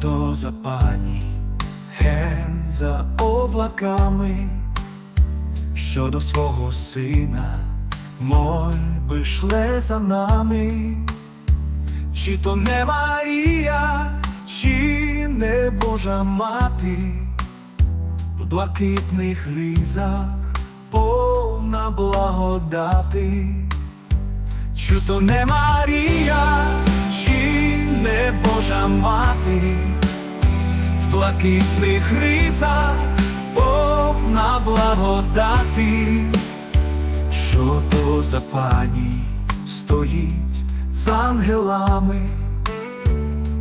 То за пані ген за облаками, що до свого сина мольби шле за нами, чи то не Марія, чи не Божа мати, в блакитних ризах повна благодати. Чи то не Марія, чи не Божа мати, в блакитних ризах повна благодати, що то за пані стоїть з ангелами,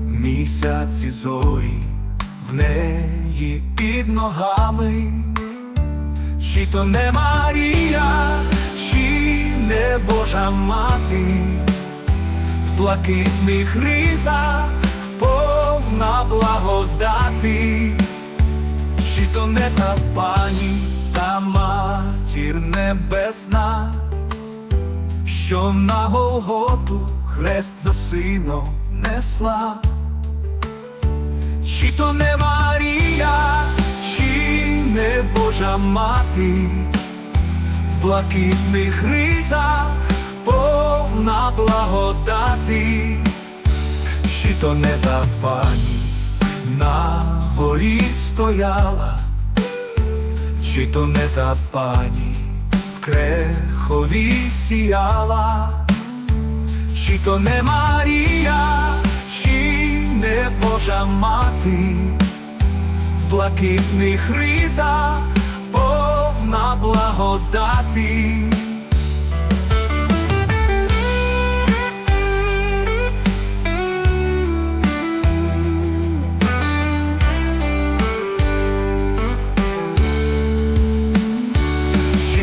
місяці зорі в неї під ногами. Чи то не Марія, чи не Божа мати, блакитних ризах повна благодати, чи то не та пані, та матір небесна, що на Голготу хрест за сином несла. Чи то не Марія, чи не Божа мати, в блакитних ризах повна благодати, чи то не та пані на горі стояла, чи то не та пані в крехові сіяла, чи то не Марія, чи не Божа мати, в блакитних ризах повна благодати.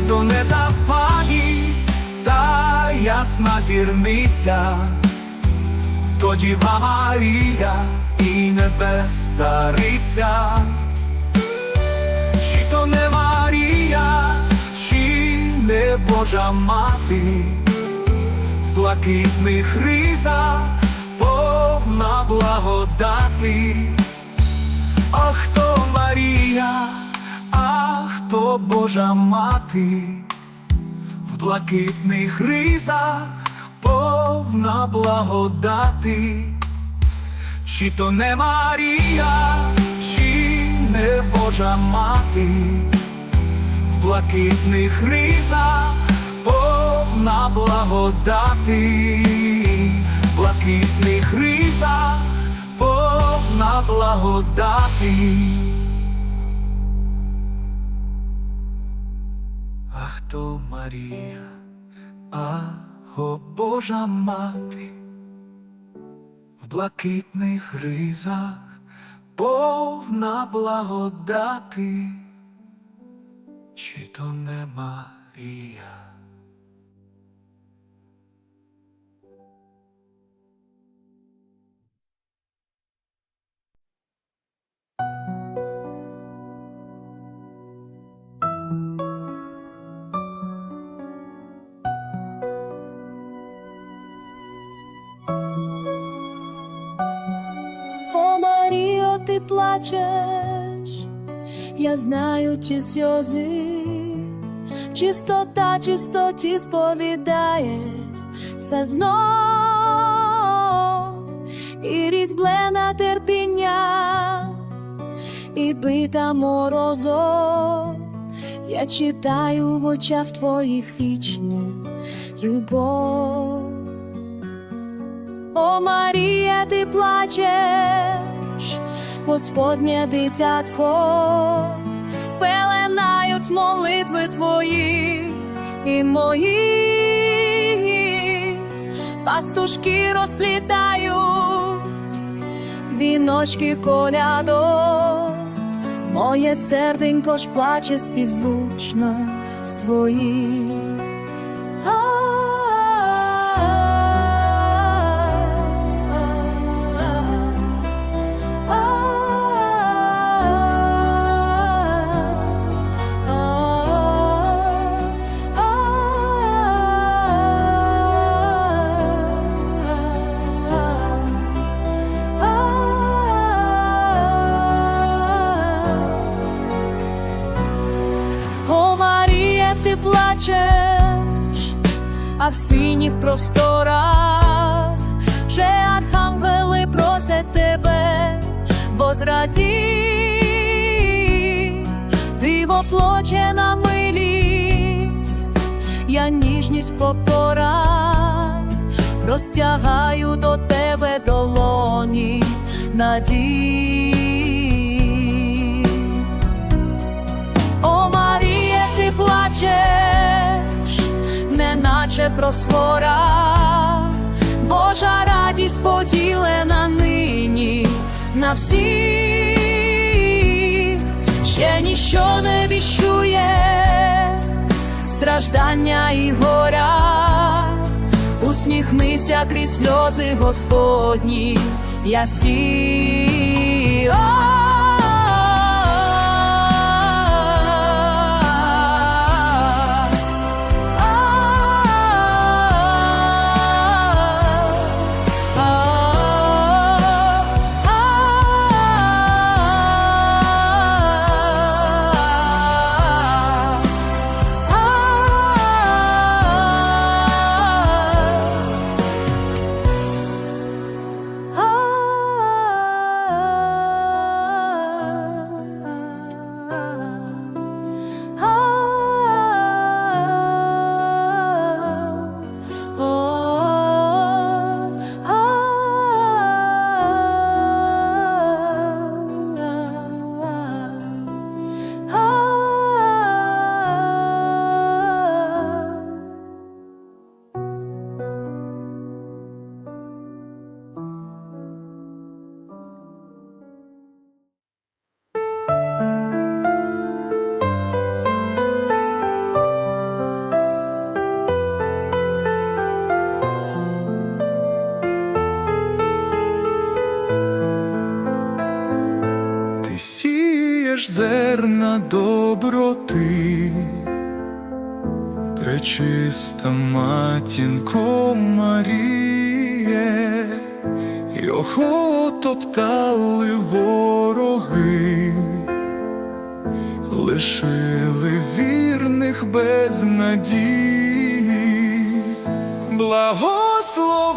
То не та пані, та ясна зірниця, то Діва Марія і небес цариця, чи то не Марія, чи не Божа мати, блакитних ризах повна благодати, а хто Марія, а хто Божа мати, в блакитних ризах повна благодати, чи то не Марія, чи не Божа мати, в блакитних ризах повна благодати, в блакитних ризах повна благодати. А хто Марія, а о Божа мати, в блакитних ризах повна благодати, чи то не Марія? Я знаю ті сльози, чистота чистоті сповідаєць. Все знов, і різьблене терпіння, і бита морозом, я читаю в очах твоїх вічну любов. О Марія, ти плачеш, Господнє дитятко, пеленають молитви твої і мої, пастушки розплітають, віночки колядок, моє серденько ж плаче співзвучно з твоїх. Синіх просторах вже архангели просять тебе, возраді, ти воплочена милість, я ніжність по порах простягаю до тебе долоні надій. О, Маріє, ти плачеш, неначе просфора, Божа радість поділена нині на всіх, ще ніщо не віщує страждання і горя. Усміхнися крізь сльози Господні, я сі. Зерна доброти, пречиста матінко Маріє, його топтали вороги, лишили вірних без надії, благословенна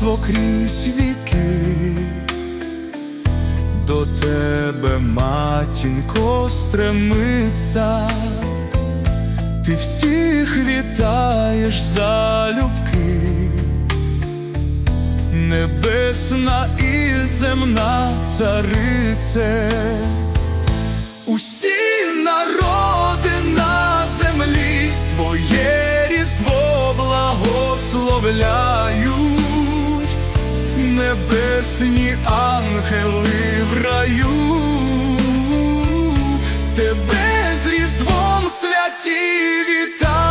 християнство крізь віки, до тебе, матінко, стремиться, ти всіх вітаєш залюбки, небесна і земна царице, усі народи на землі твоє різдво благословляють, небесні ангели в раю, тебе з різдвом святі вітають.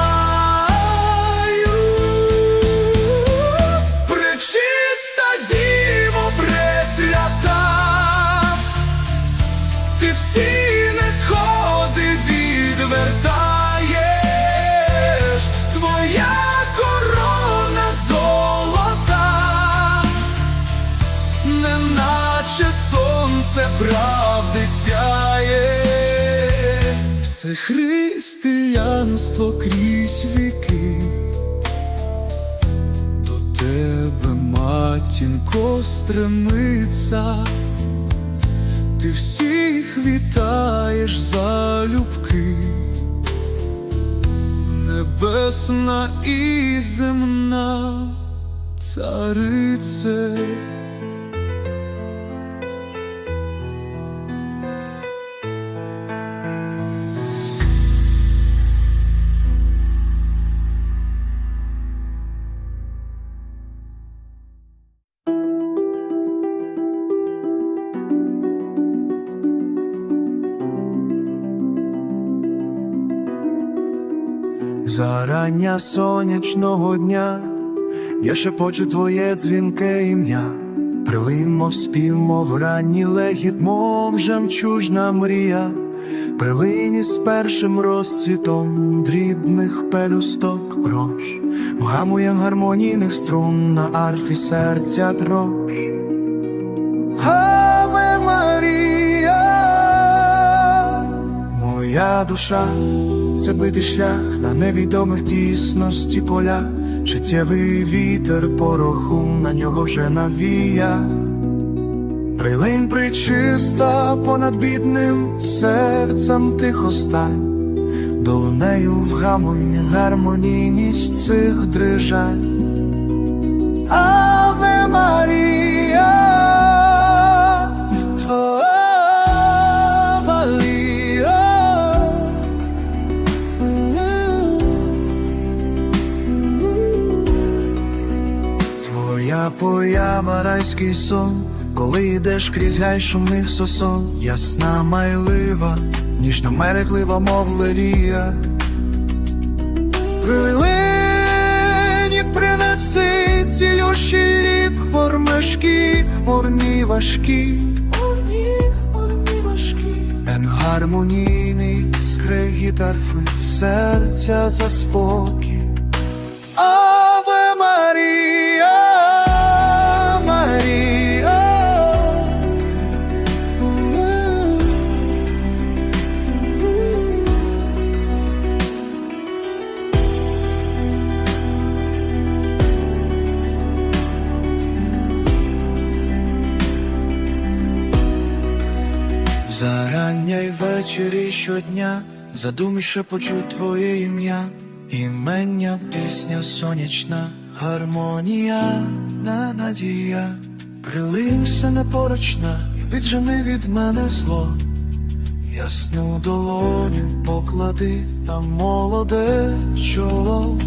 Правди сяє, все християнство крізь віки. До тебе, матінко, стремиться, ти всіх вітаєш залюбки, небесна і земна царице. Зарання сонячного дня, я шепочу твоє дзвінке ім'я, Прилин, мов спів, мов ранній легіт, мов жемчужна мрія, Прилині з першим розцвітом дрібних пелюсток рож, Гамуєм гармонійних струн на арфі серця дрож. Аве Марія, моя душа, це битий шлях на невідомих тісності поля, життєвий вітер пороху на нього вже навія. Прилинь причиста понад бідним серцем тихо стань, нею в гамуй гармонійність цих дрижань. Поява райський сон, коли йдеш крізь гай шумних сосон, ясна майлива, ніжно мерехлива, мов лелія. Прилині принеси цілющий лік, хвормешки, хворні важкі. Енгармонійний скрегіт арфи, серця за Зарання й ввечері щодня. Задуміше почуть твоє ім'я, імення, пісня сонячна, гармонія, на надія, прилинься непорочна і віджени від мене зло, ясну долоню поклади на молоде чоло.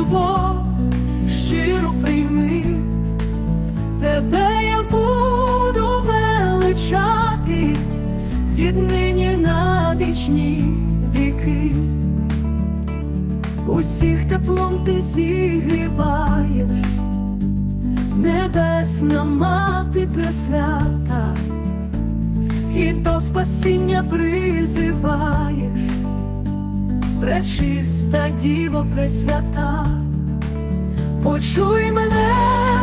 Любов щиро прийми. Тебе я буду величати віднині на вічні віки. Усіх теплом ти зігріваєш, небесна мати пресвята, і до спасіння призиваєш, пречиста діво пресвята. Почуй мене,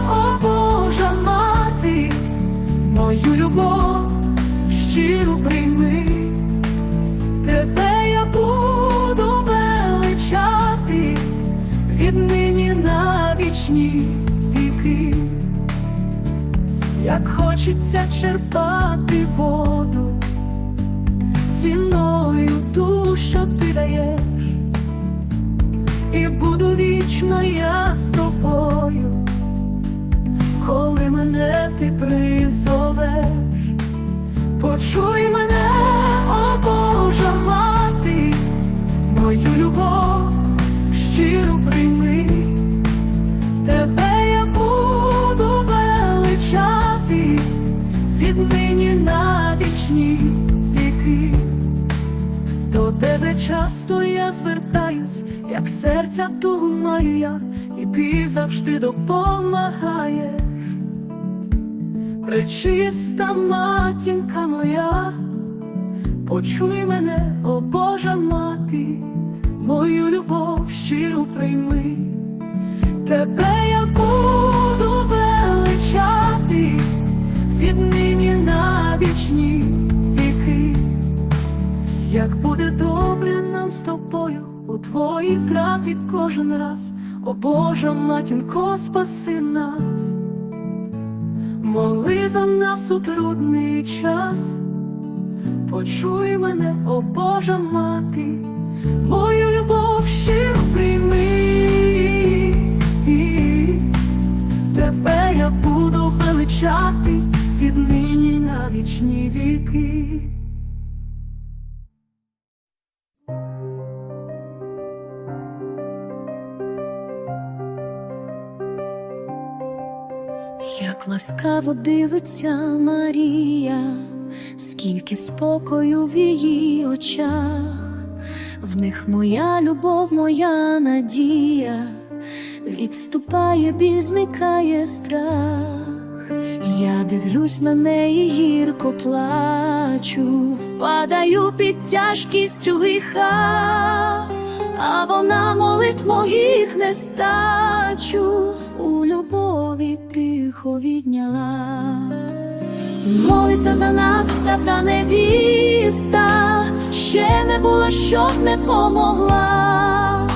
о Божа мати, мою любов щиро прийми, тебе я буду величати віднині на вічні віки, як хочеться черпати воду, ціною ту, що ти даєш. І буду вічно я з тобою, коли мене ти призовеш, почуй мене, о Божа мати, мою любов щиро прийми, тебе я буду величати віднині на вічні віки. До тебе часто я звертаюсь, як серця думаю я, і ти завжди допомагаєш. Пречиста матінка моя, почуй мене, о Божа мати, мою любов щиро прийми, тебе я буду величати вічні віки. Як буде добре нам з тобою твоїй правді кожен раз, о Божа матінко, спаси нас, моли за нас у трудний час, почуй мене, о Божа мати, мою любов щиро прийми, тебе я буду величати віднині на вічні віки. Ласкаво дивиться Марія, скільки спокою в її очах, в них моя любов, моя надія, відступає біль, зникає страх. Я дивлюсь на неї, гірко плачу, падаю під тяжкістю гріха, а вона молитв моїх не стачу, у любові тихо відняла. Молиться за нас свята невіста, ще не було, щоб не помогла.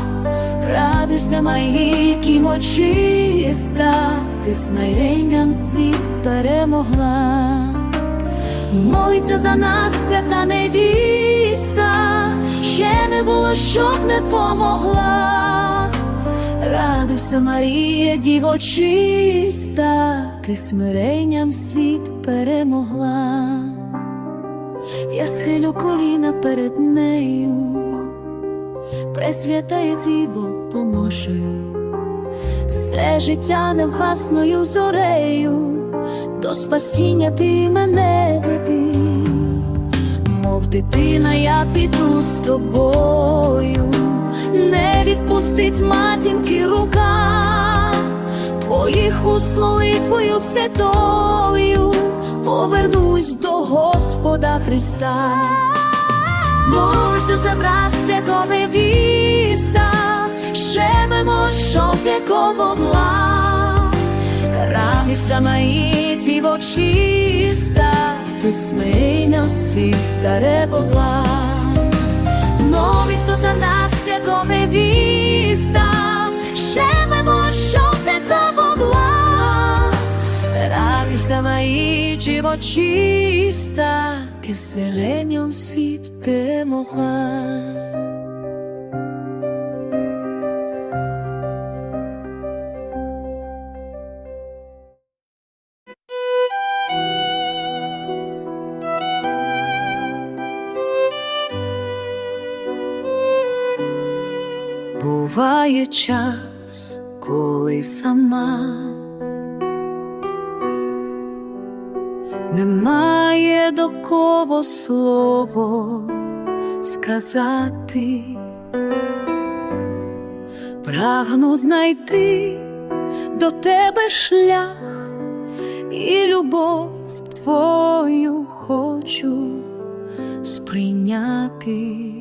Радуйся, моїм очиста, ти смиренням світ перемогла. Молиться за нас свята невіста, ще не було, щоб не помогла. Радуйся, Марія, діво чиста, ти смиренням світ перемогла. Я схилю коліна перед нею, Пресвятає Діво, поможе, все життя невгасною зорею, до спасіння ти мене веди, мов дитина, я піду з тобою, не відпустить матінки рука, твоїх уст молитвою святою, повернусь до Господа Христа. Молюся за брат святого віста, Шемемо, щоб не помогла. Радуйся, мої твій чиста, ти смийно світ перебогла. Молиться за нас, святого віста, Радуйся, мої живо чиста, ти смиренням світ перемогла. Буває час, коли сама немає до кого слово сказати, прагну знайти до тебе шлях і любов твою хочу сприйняти.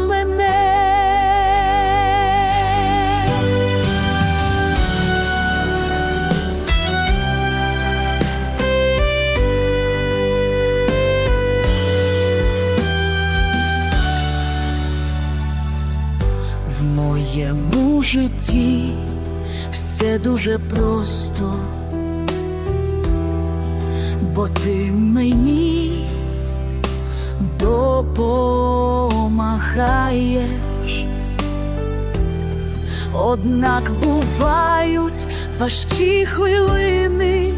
Житті. Все дуже просто, бо ти мені допомагаєш. Однак бувають важкі хвилини,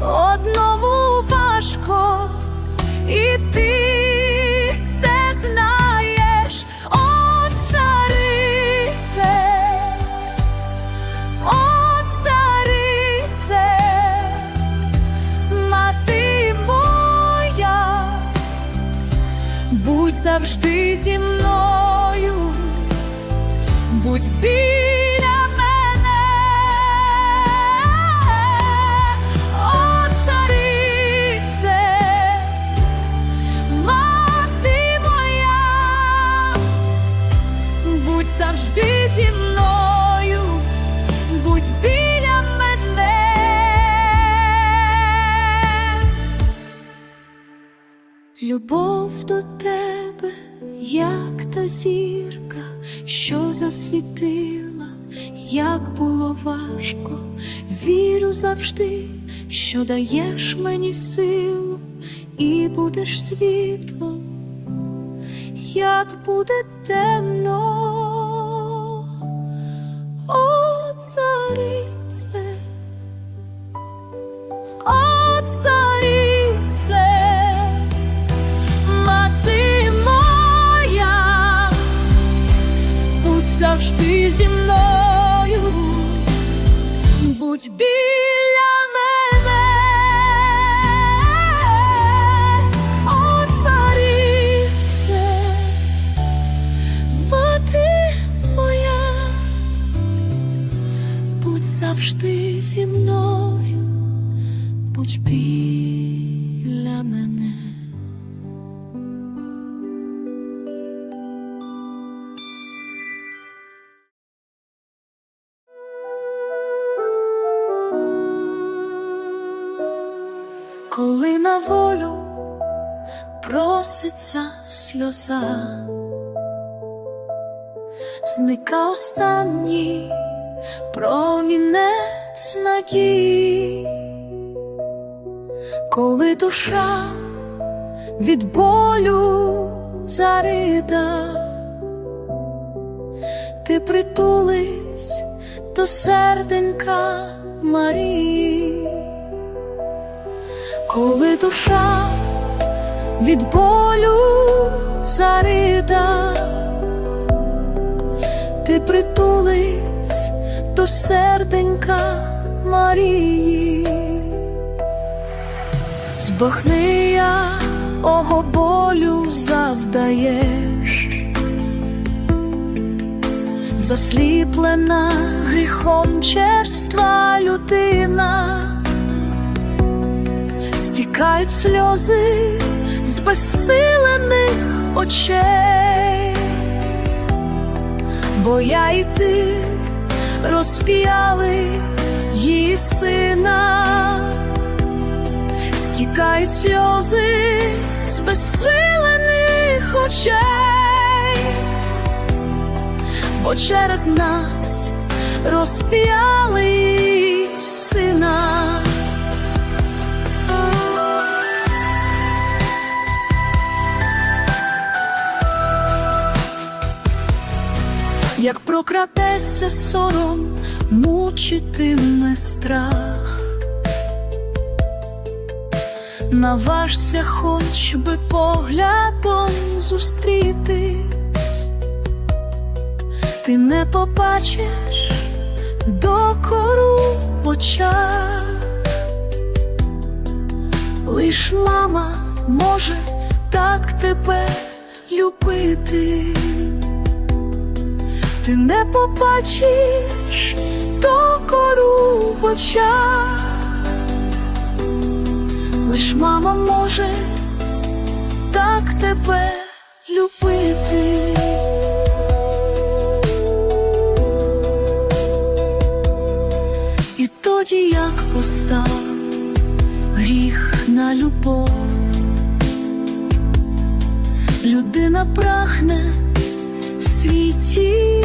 одному важко, і ти будь що засвітила, як було важко, вірю завжди, що даєш мені силу і будеш світло, як буде темно, о царице, завжди зі мною, сльоза, зникає останній промінець надії, коли душа від болю зарита, ти притулись до серденька Марії. Коли душа від болю зарида, ти притулись до серденька Марії, збахни я ого болю завдаєш, засліплена гріхом черства людина. Стікають сльози з безсилених очей, бо я і ти розп'яли її сина, стікають сльози з безсилених очей, бо через нас розп'яли сина. Як прокрадеться сором, мучитиме страх, наважся хоч би поглядом зустрітись, ти не побачиш докору в очах, лиш мама може так тебе любити ти не побачиш докору в очах, лиш мама може так тебе любити. І тоді як постав гріх на любов, людина прагне світі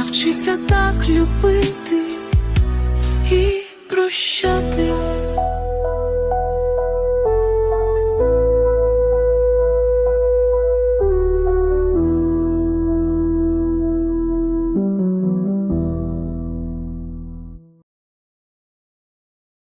Навчися так любити і прощати.